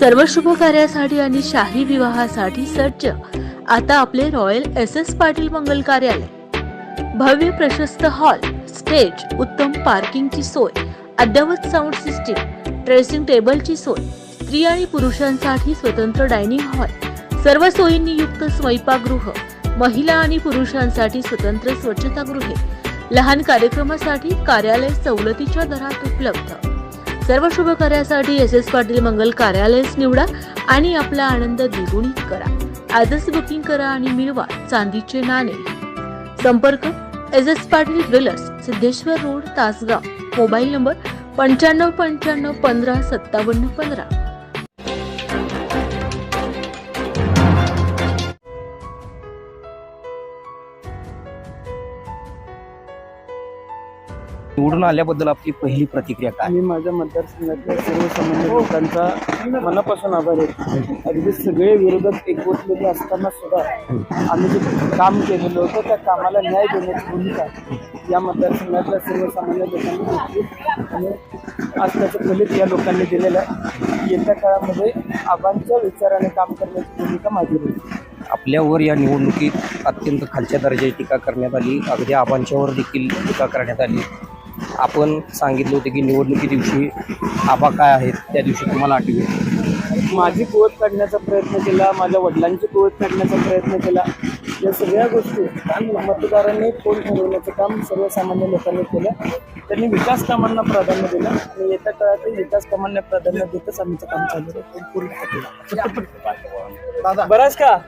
सर्व शुभ कार्यासाठी आणि शाही विवाहासाठी सज्ज. आता आपले रॉयल एस एस पाटील मंगल कार्यालय. भव्य प्रशस्त हॉल स्टेज उत्तम पार्किंगची सोय अद्ययावत साऊंड सिस्टीम ड्रेसिंग टेबलची सोय स्त्री आणि पुरुषांसाठी स्वतंत्र डायनिंग हॉल सर्व सोयींनी युक्त स्वयंपाकगृह महिला आणि पुरुषांसाठी स्वतंत्र स्वच्छतागृहे. लहान कार्यक्रमासाठी कार्यालय सवलतीच्या दरात उपलब्ध. सर्व शुभ कार्यासाठी एस एस पाटील मंगल कार्यालयच निवडा आणि आपला आनंद द्विगुणित करा. आजच बुकिंग करा आणि मिळवा चांदीचे नाणे. संपर्क S S Patil jewellers Siddheshwar road Tasgaon. Mobile number पंच्याण्णव पंच्याण्णव पंधरा सत्तावन्न पंधरा. निवडून आल्याबद्दल आपली पहिली प्रतिक्रिया काय? मी माझ्या मतदारसंघातल्या सर्वसामान्य लोकांचा मनापासून आभार आहे. अगदी सगळे विरोधक एकवटलेले असताना सुद्धा आम्ही जे काम केलेलं होतं त्या कामाला न्याय देण्याची भूमिका या मतदारसंघातल्या सर्वसामान्य लोकांनी घेतली. आणि आज त्याचं फलित या लोकांनी दिलेलं आहे. येत्या काळामध्ये आबांच्या विचाराने काम करण्याची भूमिका माझी होती आपल्यावर या निवडणुकीत अत्यंत खालच्या दर्जाची टीका करण्यात आली. अगदी आबांच्यावर देखील टीका करण्यात आली. आपण सांगितलं होतं की निवडणुकी दिवशी आबा काय आहेत त्या दिवशी तुम्हाला आठवेल. माझी कुवत काढण्याचा प्रयत्न केला माझ्या वडिलांची कुवत काढण्याचा प्रयत्न केला. या सगळ्या गोष्टी मतदारांनी कोण ठरवण्याचं काम सर्वसामान्य लोकांनी केलं. त्यांनी विकास कामांना प्राधान्य दिलं. आणि येत्या काळातही विकास कामांना प्राधान्य देतच आमचं काम चालू आहे. बराच का?